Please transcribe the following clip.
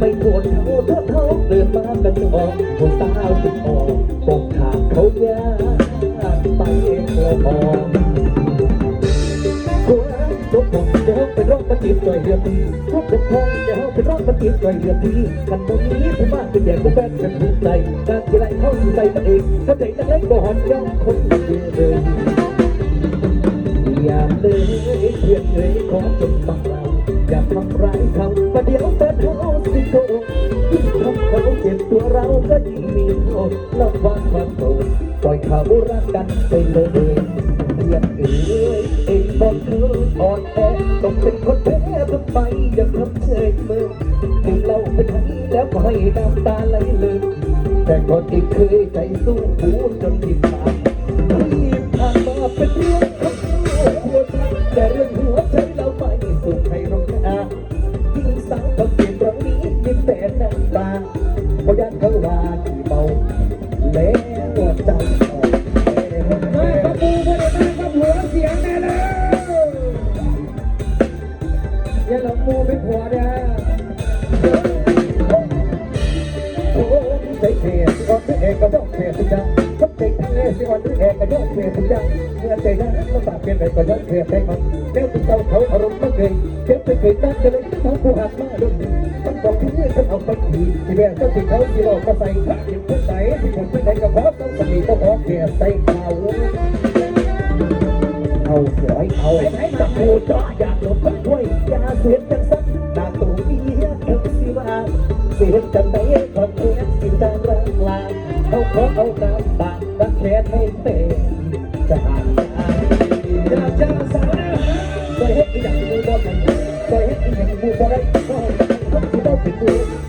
ไปโกรธเขาเถอะเขาเดินมากันจะออกหัวสาวติดออกบอกขาดเขายากไปเองละออกหัวทุกจะเอาไปร้องปฏิบัติเรือพีทุกคนพองจะเอาไปร้องปฏิบัติเรือพีกันตรงนี้ผู้บ้านเป็นใหญ่ผู้แฟนเป็นผู้ใจการที่ไรเข้าสู่ใจตัวเองถ้าใจนักเล็กก็หอนย่องคนเดียวเลยอย่าเลยเพื่อนเลยขอจงฟังเรา อย่าทำร้ายเขาประเดี๋ยวแฟนเขาสิโกยิ่งทำเขาเจ็บตัวเราก็ยิ่งมีโทษระวังความโกรธปล่อยเขารักกันไปเลยเพียงเอ้ยเองบอกเธออ่อนแอต้องเป็นคนแพ้ทำไมยังทำเฉยมือดื่เหล้าไปทั้งแล้วก็ให้น้ำตาไหลเลยแต่ก่อนเองเคยใจสู้หูจนทิ่ขาดรีบผ่านมาเป็นเรื่อง อย่าหลงมูเป็นหัวนะโอ้ใจเสียก่อนที่เอกก็ต้องเสียทุกอย่างก็ใจทั้งเอสิวันที่เอกก็ต้องเสียทุกอย่างเมื่อใจนั้นก็ฝากเพียงใดก็ต้องเสียไปมันเดี๋ยวถึงเจ้าเขาอารมณ์ไม่เคยเจ็บไปเคยนั่งกันเลยทั้งผู้หันมาด้วยต้องบอกที่นี่ฉันเอาไปขี่ที่แม่ก็ที่เขาที่เราก็ใส่ผ้าที่ผู้ใส่ที่ผมไม่ได้ก็ขอต้องสมีก็ขอเสียใส่เขาเอาเสือให้เอาจับปูจออยากหลบมันช่วยยา เสียจังสักตาตูเมียเอ็กซิว่าเสียจังไหนก่อนเอ็กซิตารังลาเอาขอเอาน้ำบางรักแค่ให้เต็มจะหาจอยากจะสาวนะก็เฮ็ดอย่างมูบ่ได้ก็เฮ็ดอย่างมูบ่ได้ก็ต้องสิต้องติดกูคิดให้แล้ว